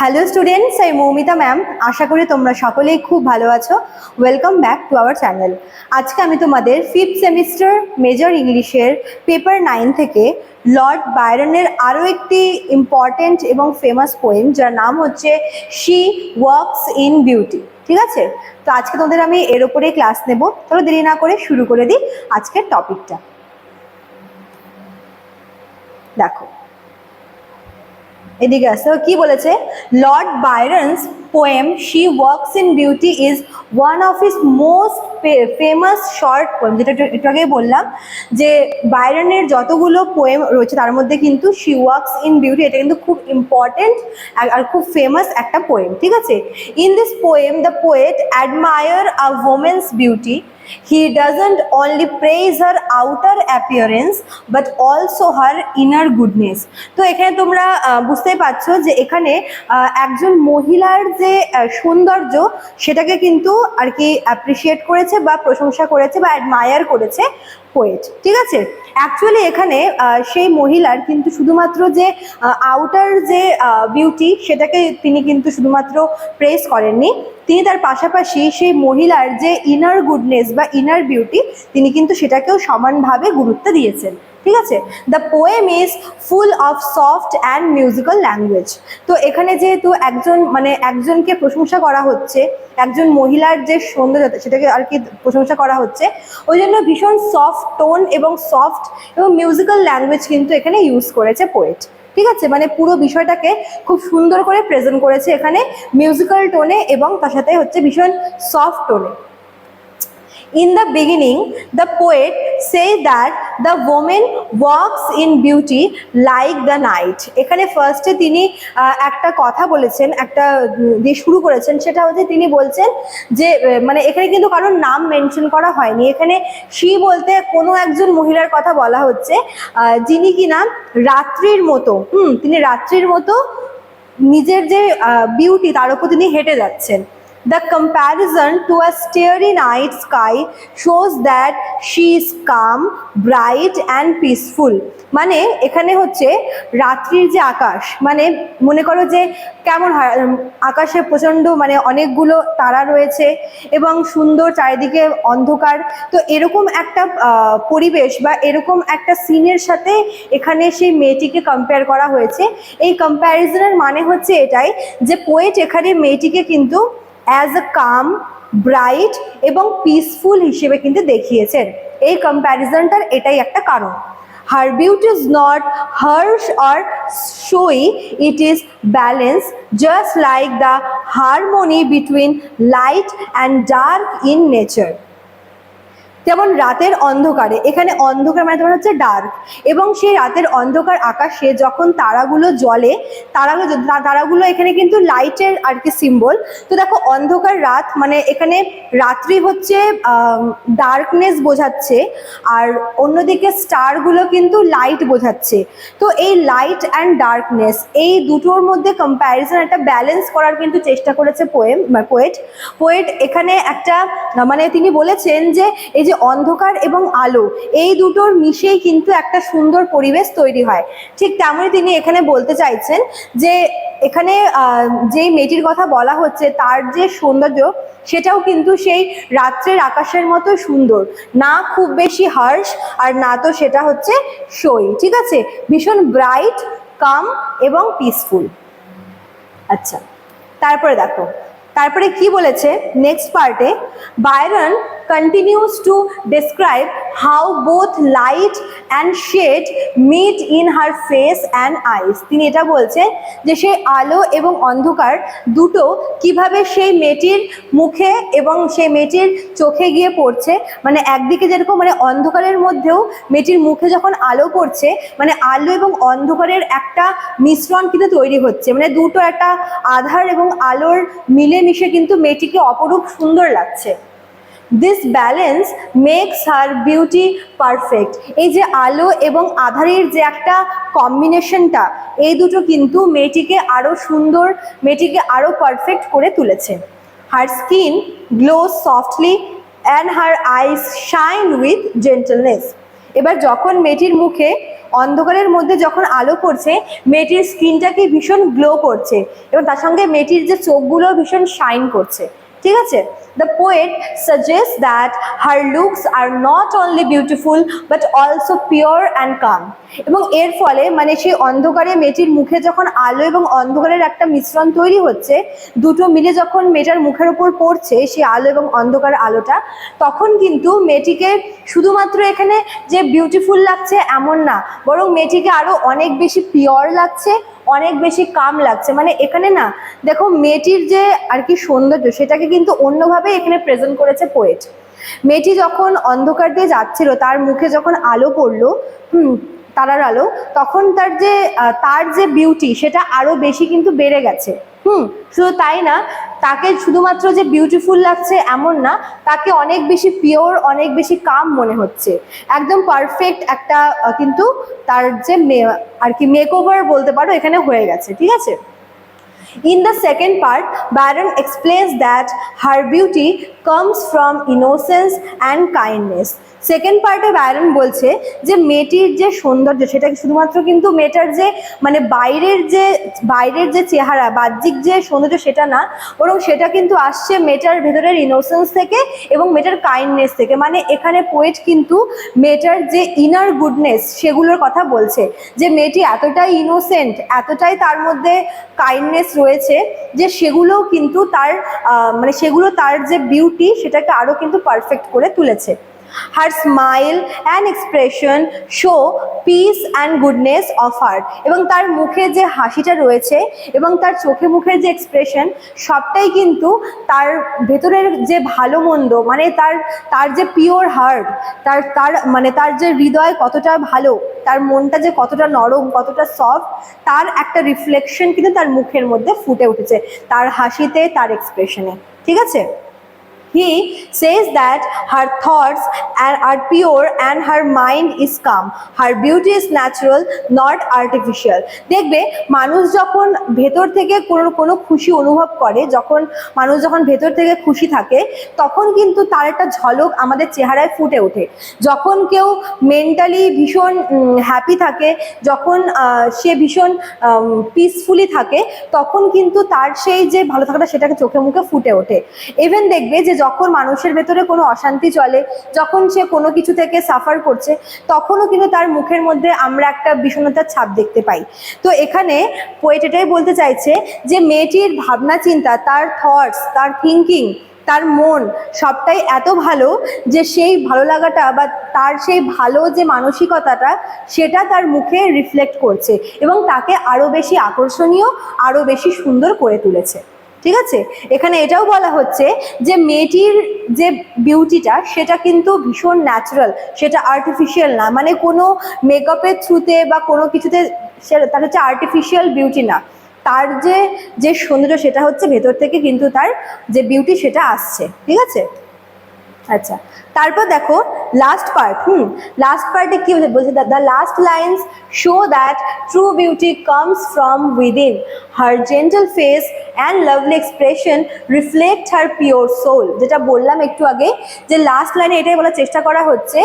Hello students আমি Moumita ma'am আশা করি তোমরা সকলেই খুব ভালো আছো। Welcome back to our channel আজকে আমি তোমাদের ফিফথ সেমিস্টার মেজর ইংলিশের পেপার নাইন থেকে লর্ড বায়রনের আরও একটি ইম্পর্ট্যান্ট এবং ফেমাস পোয়েম যার নাম হচ্ছে শি ওয়ার্কস ইন বিউটি ঠিক আছে? তো আজকে তোমাদের আমি এর ওপরেই ক্লাস নেব। চলো দেরি না করে শুরু করে দিই আজকের টপিকটা দেখো এদিকে আসো। কি বলেছে? Lord Byron's poem she walks in beauty is one of his most famous short poem যেটা একটু- আগেই বললাম যে বায়রনের যতগুলো পোয়েম রয়েছে, তার মধ্যে কিন্তু শি ওয়ার্কস ইন বিউটি এটা কিন্তু খুব ইম্পর্টেন্ট আর খুব ফেমাস একটা পোয়েম ঠিক আছে? In this poem the poet admire a woman's beauty he doesn't only praise her outer appearance, but also her inner goodness. তো এখানে তোমরা বুঝতেই পারছ যে এখানে একজন মহিলার যে সৌন্দর্য, সেটাকে কিন্তু আর কি অ্যাপ্রিসিয়েট করেছে বা প্রশংসা করেছে বা অ্যাডমায়ার করেছে। পোয়েট ঠিক আছে? অ্যাকচুয়ালি এখানে সেই মহিলার কিন্তু শুধুমাত্র যে আউটার যে বিউটি সেটাকে তিনি কিন্তু শুধুমাত্র প্রেস করেননি। তিনি তার পাশাপাশি সেই মহিলার যে ইনার গুডনেস বা ইনার বিউটি তিনি কিন্তু সেটাকেও সমানভাবে গুরুত্ব দিয়েছেন। ঠিক আছে? The poem is full of soft and musical language তো এখানে যেহেতু একজন মানে একজনকে প্রশংসা করা হচ্ছে, একজন মহিলার যে সৌন্দর্যতা সেটাকে আর কি প্রশংসা করা হচ্ছে, ওই জন্য ভীষণ সফট টোন এবং সফট এবং মিউজিক্যাল ল্যাঙ্গুয়েজ কিন্তু এখানে ইউজ করেছে পোয়েট ঠিক আছে? মানে পুরো বিষয়টাকে খুব সুন্দর করে প্রেজেন্ট করেছে এখানে মিউজিক্যাল টোনে এবং তার সাথে হচ্ছে ভীষণ সফট টোনে In the beginning, the poet say that the woman walks in beauty like the night. এখানে ফার্স্টে তিনি একটা কথা বলেছেন একটা দিয়ে শুরু করেছেন সেটা হচ্ছে তিনি বলছেন যে মানে এখানে কিন্তু কারোর নাম মেনশন করা হয়নি এখানে শি বলতে কোনো একজন মহিলার কথা বলা হচ্ছে যিনি কিনা রাত্রির মতো হুম তিনি রাত্রির মতো নিজের যে বিউটি তার উপর তিনি হেঁটে যাচ্ছেন The comparison to a starry night sky shows that she is calm, bright and peaceful. মানে এখানে হচ্ছে রাত্রির যে আকাশ মানে মনে করো যে কেমন হয় আকাশে প্রচণ্ড মানে অনেকগুলো তারা রয়েছে এবং সুন্দর চারিদিকে অন্ধকার তো এরকম একটা পরিবেশ বা এরকম একটা সিনের সাথে এখানে সেই মেয়েটিকে কম্পেয়ার করা হয়েছে এই কম্প্যারিজনের মানে হচ্ছে এটাই যে পোয়েট এখানে মেয়েটিকে কিন্তু অ্যাজ আ কাম ব্রাইট এবং পিসফুল হিসেবে কিন্তু দেখিয়েছেন। এই কম্প্যারিজনটার এটাই একটা কারণ। Her beauty is not harsh or showy it is balance just like the harmony between light and dark in nature যেমন রাতের অন্ধকারে, এখানে অন্ধকার মানে তোমার হচ্ছে ডার্ক এবং সেই রাতের অন্ধকার আকাশে যখন তারাগুলো জ্বলে, তারাগুলো তারাগুলো এখানে কিন্তু লাইটের আর কি সিম্বল তো দেখো, অন্ধকার রাত মানে এখানে রাত্রি হচ্ছে ডার্কনেস বোঝাচ্ছে, আর অন্যদিকে স্টারগুলো কিন্তু লাইট বোঝাচ্ছে। তো এই লাইট অ্যান্ড ডার্কনেস এই দুটোর মধ্যে কম্প্যারিজন একটা ব্যালেন্স করার কিন্তু চেষ্টা করেছে পোয়েম পোয়েট পোয়েট এখানে একটা মানে তিনি বলেছেন যে, এই যে অন্ধকার এবং আলো, এই দুটোর মিশেই কিন্তু একটা সুন্দর পরিবেশ তৈরি হয়। ঠিক তেমনই তিনি এখানে বলতে চাইছেন যে, এখানে যেই মেয়েটির কথা বলা হচ্ছে, তার যে সৌন্দর্য, সেটাও কিন্তু সেই রাত্রের আকাশের মতো সুন্দর। না খুব বেশি হার্শ, আর না তো সেটা হচ্ছে সই। ঠিক আছে? ভীষণ ব্রাইট, কাম এবং পিসফুল। আচ্ছা তারপরে দেখো। তারপরে কি বলেছে? নেক্সট পার্টে Byron continues to describe how both light and shade meet in her face and eyes তিনি এটা বলছেন যে সেই আলো এবং অন্ধকার দুটো কীভাবে সেই মেয়েটির মুখে এবং সেই মেয়েটির চোখে গিয়ে পড়ছে মানে একদিকে যেরকম মানে অন্ধকারের মধ্যেও মেয়েটির মুখে যখন আলো পড়ছে মানে আলো এবং অন্ধকারের একটা মিশ্রণ কিন্তু তৈরি হচ্ছে। মানে দুটো একটা আধার এবং আলোর মিলেমিশে কিন্তু মেয়েটিকে অপরূপ সুন্দর লাগছে। This balance makes her beauty perfect এই যে আলো এবং আধারের যে একটা কম্বিনেশনটা এই দুটো কিন্তু মেয়েটিকে আরও সুন্দর, মেয়েটিকে আরও পারফেক্ট করে তুলেছে। Her skin glow softly and her eyes shine with gentleness এবার যখন মেয়েটির মুখে অন্ধকারের মধ্যে যখন আলো পড়ছে, মেয়েটির স্কিনটাকে ভীষণ গ্লো করছে এবং তার সঙ্গে মেয়েটির যে চোখগুলো ভীষণ শাইন করছে। ঠিক আছে? The poet suggest that her looks are not only beautiful but also pure and calm এবং এর ফলে মানে সেই অন্ধকারে মেয়েটির মুখে যখন আলো এবং অন্ধকারের একটা মিশ্রণ তৈরি হচ্ছে, দুটো মিলে যখন মেয়েটার মুখের ওপর পড়ছে, সেই আলো এবং অন্ধকার আলোটা, তখন কিন্তু মেয়েটিকে শুধুমাত্র এখানে যে বিউটিফুল লাগছে এমন না, বরং মেয়েটিকে আরও অনেক বেশি পিওর লাগছে অনেক বেশি কাম লাগছে। মানে এখানে না, দেখো মেয়েটির যে আর কি সৌন্দর্য, সেটাকে কিন্তু অন্যভাবে এখানে প্রেজেন্ট করেছে পোয়েট মেয়েটি যখন অন্ধকার দিয়ে যাচ্ছিল, তার মুখে যখন আলো পড়ল, হুম, তারার আলো, তখন তার যে তার যে বিউটি সেটা আরও বেশি কিন্তু বেড়ে গেছে। হুম শুধু তাই না তাকে শুধুমাত্র যে বিউটিফুল লাগছে এমন না তাকে অনেক বেশি পিওর অনেক বেশি কাম মনে হচ্ছে একদম পারফেক্ট একটা কিন্তু তার যে আর কি মেকওভার বলতে পারো এখানে হয়ে গেছে ঠিক আছে In the second part, Byron explains that her beauty comes from innocence and kindness. Second পার্টে বায়রন বলছে যে মেয়েটির যে সৌন্দর্য, সেটা শুধুমাত্র কিন্তু মেয়েটার যে মানে বাইরের যে বাইরের যে চেহারা, বাহ্যিক যে সৌন্দর্য, সেটা না, বরং সেটা কিন্তু আসছে মেয়েটার ভেতরের ইনোসেন্স থেকে এবং মেয়েটার কাইন্ডনেস থেকে। মানে এখানে পোয়েট কিন্তু মেয়েটার যে ইনার গুডনেস সেগুলোর কথা বলছে। যে মেয়েটি এতটাই ইনোসেন্ট এতটাই তার মধ্যে কাইন্ডনেস রয়েছে যে সেগুলোও কিন্তু তার মানে সেগুলো তার যে বিউটি সেটাকে আরও কিন্তু পারফেক্ট করে তুলেছে। Her smile and expression show peace and goodness of heart এবং তার মুখে যে হাসিটা রয়েছে এবং তার চোখে মুখের যে এক্সপ্রেশন সবটাই কিন্তু তার ভেতরের যে ভালো মন্দ মানে তার তার যে পিওর হার্ট তার তার মানে তার যে হৃদয় কতটা ভালো, তার মনটা যে কতটা নরম, কতটা সফট তার একটা রিফ্লেকশন কিন্তু তার মুখের মধ্যে ফুটে উঠেছে, তার হাসিতে, তার এক্সপ্রেশনে ঠিক আছে? He says that her thoughts are pure and her mind is calm. Her beauty is natural, not artificial. দেখবে মানুষ যখন ভেতর থেকে কোনো কোনো খুশি অনুভব করে যখন মানুষ যখন ভেতর থেকে খুশি থাকে তখন কিন্তু তার একটা ঝলক আমাদের চেহারায় ফুটে ওঠে যখন কেউ মেন্টালি ভীষণ হ্যাপি থাকে যখন সে ভীষণ পিসফুলি থাকে তখন কিন্তু তার সেই যে ভালো থাকাটা সেটাকে চোখে মুখে ফুটে ওঠে ইভেন দেখবে যে যখন মানুষের ভেতরে কোনো অশান্তি চলে, যখন সে কোনো কিছু থেকে সাফার করছে, তখনও কিন্তু তার মুখের মধ্যে আমরা একটা বিষণ্ণতার ছাপ দেখতে পাই। তো এখানে পোয়েট এটাই বলতে চাইছে যে, মেয়েটির ভাবনা, চিন্তা, তার থটস তার থিঙ্কিং তার মন সবটাই এত ভালো যে, সেই ভালো লাগাটা বা তার সেই ভালো যে মানসিকতাটা, সেটা তার মুখে রিফ্লেক্ট করছে এবং তাকে আরও বেশি আকর্ষণীয় আরও বেশি সুন্দর করে তুলেছে। ঠিক আছে? এখানে এটাও বলা হচ্ছে যে মেয়েটির যে বিউটিটা সেটা কিন্তু ভীষণ ন্যাচারাল সেটা আর্টিফিশিয়াল না। মানে কোনো মেকআপের থ্রুতে বা কোনো কিছুতে তার হচ্ছে আর্টিফিশিয়াল বিউটি না। তার যে যে সৌন্দর্য সেটা হচ্ছে ভেতর থেকে কিন্তু তার যে বিউটি সেটা আসছে। ঠিক আছে? আচ্ছা তারপর দেখো লাস্ট পার্ট হুম লাস্ট পার্টে কি বলছে? বলছে the last lines show that true beauty comes from within her gentle face and lovely expression reflect her pure soul যেটা বললাম একটু আগে, যে লাস্ট লাইনে এটাই বলার চেষ্টা করা হচ্ছে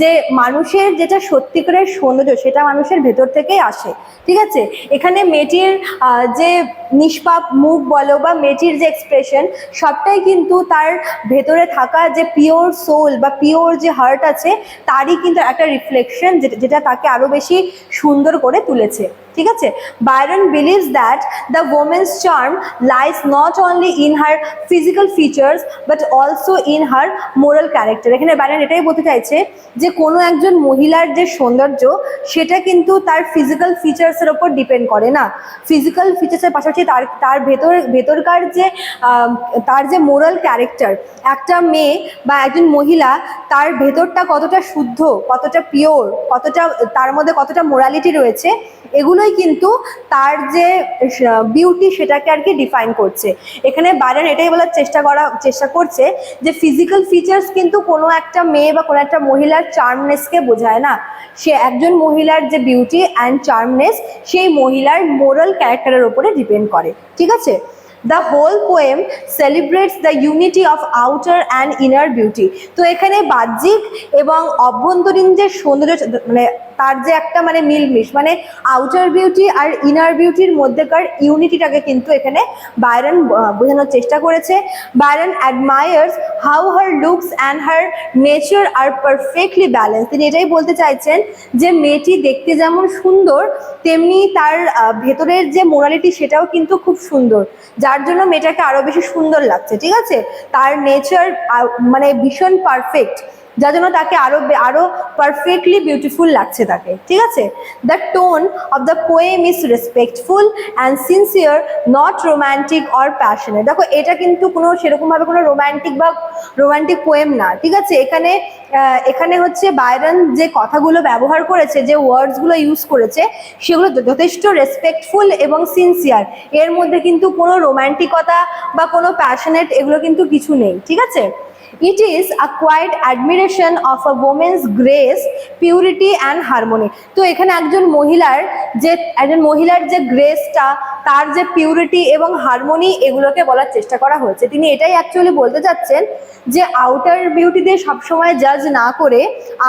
যে মানুষের যেটা সত্যিকারের সৌন্দর্য, সেটা মানুষের ভেতর থেকেই আসে, ঠিক আছে? এখানে মেয়েটির যে নিষ্পাপ মুখ বলো বা মেয়েটির যে এক্সপ্রেশন সবটাই কিন্তু তার ভেতরে থাকা যে পিওর সোল বা পিওর যে হার্ট আছে, তারই কিন্তু একটা রিফ্লেকশন যেটা তাকে আরও বেশি সুন্দর করে তুলেছে। ঠিক আছে? Byron believes that the woman's charm lies not only in her physical features but also in her moral character এখানে বায়রন এটাই বলতে চাইছে যে, কোনো একজন মহিলার যে সৌন্দর্য, সেটা কিন্তু তার ফিজিক্যাল ফিচার্সের ওপর ডিপেন্ড করে না। ফিজিক্যাল ফিচার্সের পাশাপাশি তার তার ভেতর, ভেতরকার যে তার যে মোরাল ক্যারেক্টার একটা মেয়ে বা একজন মহিলা, তার ভেতরটা কতটা শুদ্ধ, কতটা পিওর কতটা, তার মধ্যে কতটা মোরালিটি রয়েছে এগুলোই কিন্তু তার যে বিউটি সেটাকে আর কি ডিফাইন করছে। এখানে বাইরেন এটাই বলার চেষ্টা করা, চেষ্টা করছে যে ফিজিক্যাল ফিচার্স কিন্তু কোনো একটা মেয়ে বা কোনো একটা মহিলার চার্মনেসকে বোঝায় না। সে একজন মহিলার যে বিউটি অ্যান্ড চার্মনেস সেই মহিলার মোরাল ক্যারেক্টারের ওপরে ডিপেন্ড করে। ঠিক আছে? The whole poem celebrates the unity of outer and inner beauty তো এখানে বাহ্যিক এবং অভ্যন্তরীণ যে সৌন্দর্য মানে তার যে একটা মানে মিলমিশ মানে আউটার বিউটি আর ইনার বিউটির মধ্যেকার ইউনিটিটাকে কিন্তু এখানে বায়রন বোঝানোর চেষ্টা করেছে। Byron admires how her looks and her nature are perfectly balance তিনি এটাই বলতে চাইছেন যে, মেয়েটি দেখতে যেমন সুন্দর, তেমনি তার ভেতরের যে মোরালিটি সেটাও কিন্তু খুব সুন্দর। যার জন্য মেয়েটাকে আরও বেশি সুন্দর লাগছে, ঠিক আছে? তার নেচার মানে ভীষণ পারফেক্ট যার জন্য তাকে আরও বে- আরও পারফেক্টলি বিউটিফুল লাগছে তাকে, ঠিক আছে? The tone of the poem is respectful and sincere not romantic or প্যাশনে দেখো, এটা কিন্তু কোনো সেরকমভাবে কোনো রোম্যান্টিক বা রোম্যান্টিক পোয়েম না, ঠিক আছে? এখানে এখানে হচ্ছে বায়রন যে কথাগুলো ব্যবহার করেছে, যে ওয়ার্ডসগুলো ইউজ করেছে, সেগুলো যথেষ্ট রেসপেক্টফুল এবং সিনসিয়ার এর মধ্যে কিন্তু কোনো রোম্যান্টিকতা বা কোনো প্যাশনেট এগুলো কিন্তু কিছু নেই, ঠিক আছে? It is a quiet admiration of a woman's grace purity and harmony তো এখানে একজন মহিলার যে, একজন মহিলার যে গ্রেসটা তার যে পিউরিটি এবং হারমোনি এগুলোকে বলার চেষ্টা করা হয়েছে। তিনি এটাই অ্যাকচুয়ালি বলতে চাচ্ছেন যে আউটার বিউটি দিয়ে সবসময় জাজ না করে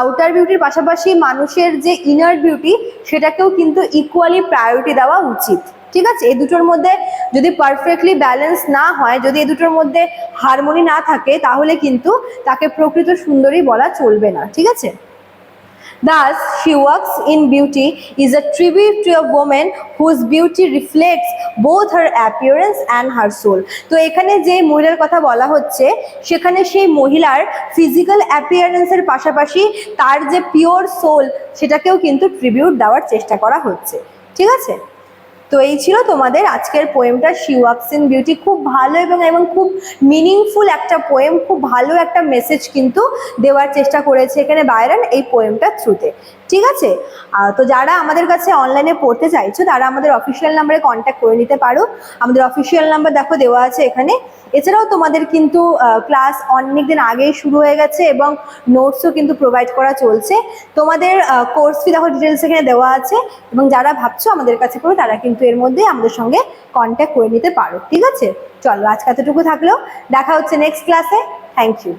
আউটার বিউটির পাশাপাশি মানুষের যে ইনার বিউটি সেটাকেও কিন্তু ইকুয়ালি প্রায়োরিটি দেওয়া উচিত। ঠিক আছে? এই দুটোর মধ্যে যদি পারফেক্টলি ব্যালেন্স না হয় যদি এ দুটোর মধ্যে হারমোনি না থাকে তাহলে কিন্তু তাকে প্রকৃত সুন্দরী বলা চলবে না ঠিক আছে Thus, she works in beauty is a tribute to a woman whose beauty reflects both her appearance and her soul. তো এখানে যে মহিলার কথা বলা হচ্ছে সেখানে সেই মহিলার ফিজিক্যাল অ্যাপিয়ারেন্সের পাশাপাশি তার যে পিওর সোল সেটাকেও কিন্তু ট্রিবিউট দেওয়ার চেষ্টা করা হচ্ছে ঠিক আছে তো এই ছিল তোমাদের আজকের পোয়েমটা শি ওয়াক্স ইন বিউটি খুব ভালো এবং এবং খুব মিনিংফুল একটা পোয়েম খুব ভালো একটা মেসেজ কিন্তু দেওয়ার চেষ্টা করেছে এখানে বাইরন এই পোয়েমটার থ্রুতে ঠিক আছে? তো যারা আমাদের কাছে অনলাইনে পড়তে চাইছো, তারা আমাদের অফিসিয়াল নাম্বারে কন্ট্যাক্ট করে নিতে পারো। আমাদের অফিসিয়াল নাম্বার দেখো দেওয়া আছে এখানে। এছাড়াও তোমাদের কিন্তু ক্লাস অনেক দিন আগেই শুরু হয়ে গেছে এবং নোটসও কিন্তু প্রোভাইড করা চলছে। তোমাদের কোর্স ফি দেখো ডিটেলস এখানে দেওয়া আছে এবং যারা ভাবছ আমাদের কাছে করে তারা কিন্তু এর মধ্যে আমাদের সঙ্গে কন্ট্যাক্ট করে নিতে পারো, ঠিক আছে? চলো আজকে এতটুকু থাকলেও দেখা হচ্ছে নেক্সট ক্লাসে থ্যাংক ইউ